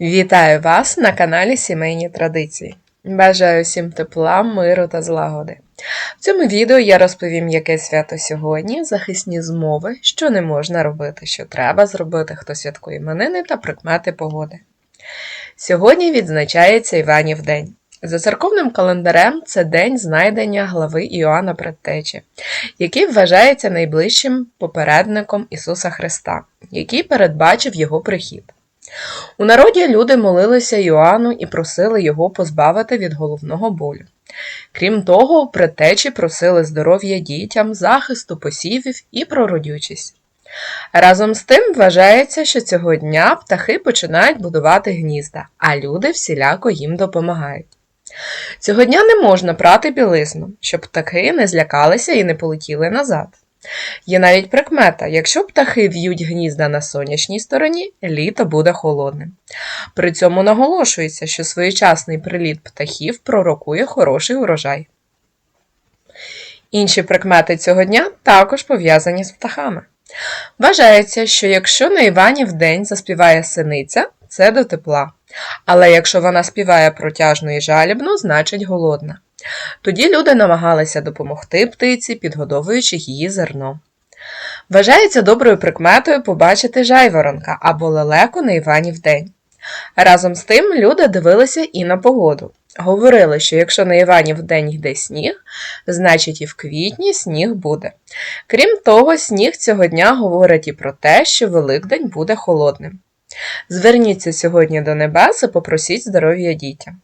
Вітаю вас на каналі Сімейні Традиції. Бажаю всім тепла, миру та злагоди. В цьому відео я розповім, яке свято сьогодні, захисні змови, що не можна робити, що треба зробити, хто святкує іменини та прикмети погоди. Сьогодні відзначається Іванів день. За церковним календарем це день знайдення глави Іоанна Предтечі, який вважається найближчим попередником Ісуса Христа, який передбачив його прихід. У народі люди молилися Йоанну і просили його позбавити від головного болю. Крім того, предтечі просили здоров'я дітям, захисту посівів і про родючість. Разом з тим вважається, що цього дня птахи починають будувати гнізда, а люди всіляко їм допомагають. Цього дня не можна прати білизну, щоб птахи не злякалися і не полетіли назад. Є навіть прикмета: якщо птахи в'ють гнізда на сонячній стороні, літо буде холодним. При цьому наголошується, що своєчасний приліт птахів пророкує хороший урожай. Інші прикмети цього дня також пов'язані з птахами. Вважається, що якщо на Іванів день заспіває синиця, це до тепла. Але якщо вона співає протяжно і жалібно, значить голодна. Тоді люди намагалися допомогти птиці, підгодовуючи її зерно. Вважається доброю прикметою побачити жайворонка або лелеку на Іванів день. Разом з тим люди дивилися і на погоду. Говорили, що якщо на Іванів день йде сніг, значить і в квітні сніг буде. Крім того, сніг цього дня говорить і про те, що Великдень буде холодним. Зверніться сьогодні до небес і попросіть здоров'я дітям.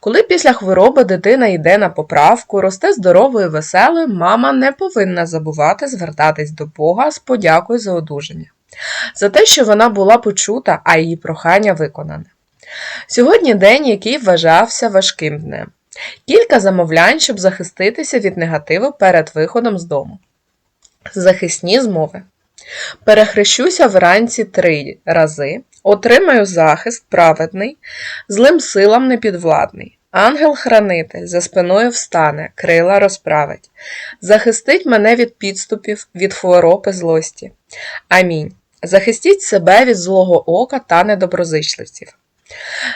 Коли після хвороби дитина йде на поправку, росте здоровою і веселою, мама не повинна забувати звертатись до Бога з подякою за одужання, за те, що вона була почута, а її прохання виконане. Сьогодні день, який вважався важким днем. Кілька замовлянь, щоб захиститися від негативу перед виходом з дому. Захисні змови. Перехрещуся вранці три рази, отримаю захист праведний, злим силам непідвладний. Ангел-хранитель за спиною встане, крила розправить, захистить мене від підступів, від хвороб і злості. Амінь. Захистіть себе від злого ока та недоброзичливців.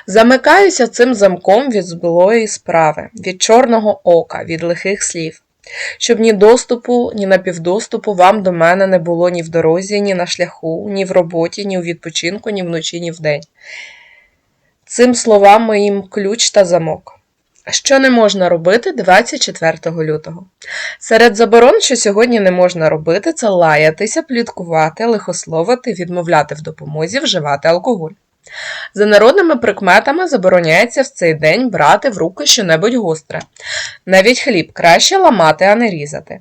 Замикаюся цим замком від злої справи, від чорного ока, від лихих слів щоб ні доступу, ні напівдоступу вам до мене не було ні в дорозі, ні на шляху, ні в роботі, ні у відпочинку, ні вночі, ні вдень. Цим словам моїм ключ та замок. Що не можна робити 24 лютого? Серед заборон, що сьогодні не можна робити, це лаятися, пліткувати, лихословити, відмовляти в допомозі, вживати алкоголь. За народними прикметами забороняється в цей день брати в руки щонебудь гостре. Навіть хліб краще ламати, а не різати.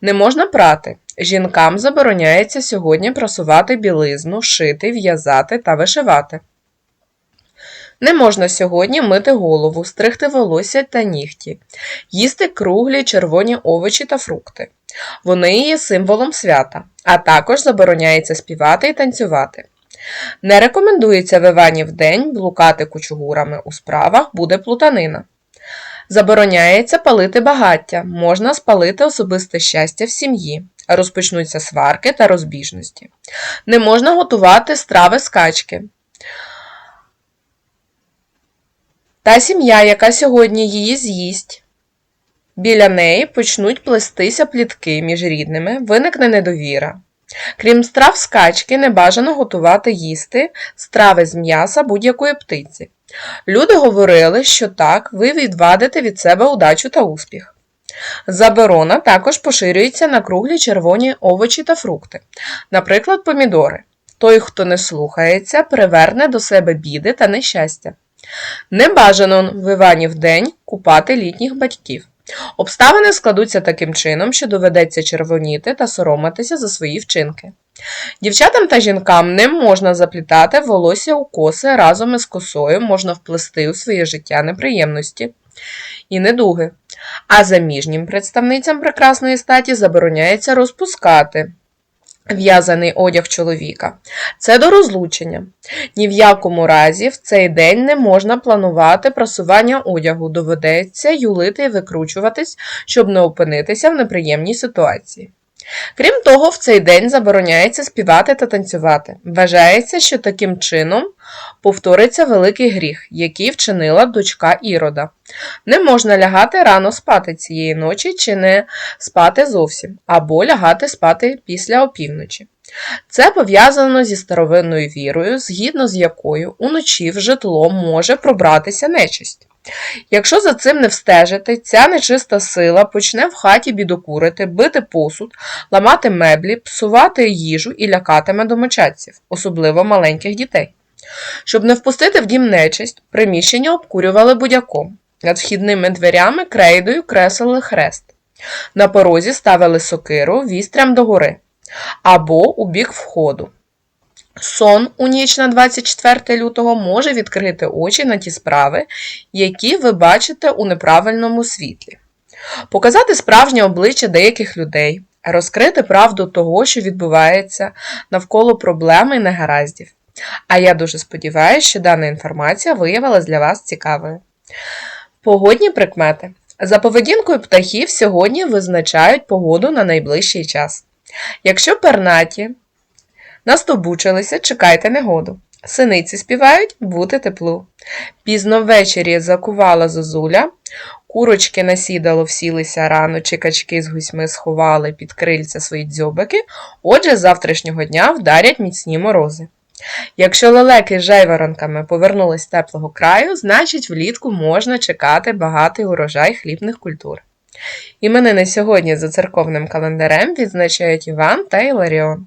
Не можна прати. Жінкам забороняється сьогодні просувати білизну, шити, в'язати та вишивати. Не можна сьогодні мити голову, стригти волосся та нігті, їсти круглі червоні овочі та фрукти. Вони є символом свята, а також забороняється співати і танцювати. Не рекомендується в Іванів день блукати кучугурами у справах, буде плутанина. Забороняється палити багаття, можна спалити особисте щастя в сім'ї, розпочнуться сварки та розбіжності. Не можна готувати страви з качки. Та сім'я, яка сьогодні її з'їсть. Біля неї почнуть плестися плітки між рідними, виникне недовіра. Крім страв з качки, не бажано готувати їсти страви з м'яса будь-якої птиці. Люди говорили, що так ви відвадите від себе удачу та успіх. Заборона також поширюється на круглі червоні овочі та фрукти, наприклад, помідори. Той, хто не слухається, приверне до себе біди та нещастя. Не бажано в Іванів день купати літніх батьків. Обставини складуться таким чином, що доведеться червоніти та соромитися за свої вчинки. Дівчатам та жінкам не можна заплітати волосся у коси разом із косою можна вплести у своє життя неприємності і недуги, а заміжнім представницям прекрасної статі забороняється розпускати. В'язаний одяг чоловіка. Це до розлучення. Ні в якому разі в цей день не можна планувати просування одягу, доведеться юлити і викручуватись, щоб не опинитися в неприємній ситуації. Крім того, в цей день забороняється співати та танцювати. Вважається, що таким чином повториться великий гріх, який вчинила дочка Ірода. Не можна лягати рано спати цієї ночі чи не спати зовсім, або лягати спати після опівночі. Це пов'язано зі старовинною вірою, згідно з якою уночі в житло може пробратися нечисть. Якщо за цим не встежити, ця нечиста сила почне в хаті бідокурити, бити посуд, ламати меблі, псувати їжу і лякатиме домочадців, особливо маленьких дітей. Щоб не впустити в дім нечисть, приміщення обкурювали будяком. Над вхідними дверями крейдою креслили хрест. На порозі ставили сокиру вістрям догори або у бік входу. Сон у ніч на 24 лютого може відкрити очі на ті справи, які ви бачите у неправильному світлі, показати справжнє обличчя деяких людей, розкрити правду того, що відбувається навколо проблеми і негараздів. А я дуже сподіваюся, що дана інформація виявилась для вас цікавою. Погодні прикмети. За поведінкою птахів сьогодні визначають погоду на найближчий час. Якщо пернаті настобучилися, чекайте негоду. Синиці співають бути теплу. Пізно ввечері закувала зозуля, курочки на сідало всілися рано, чи качки з гусьми сховали під крильця свої дзьобики, отже, з завтрашнього дня вдарять міцні морози. Якщо лелеки з жайворонками повернулись з теплого краю, значить влітку можна чекати багатий урожай хлібних культур. Іменини сьогодні за церковним календарем відзначають Іван та Іларіон.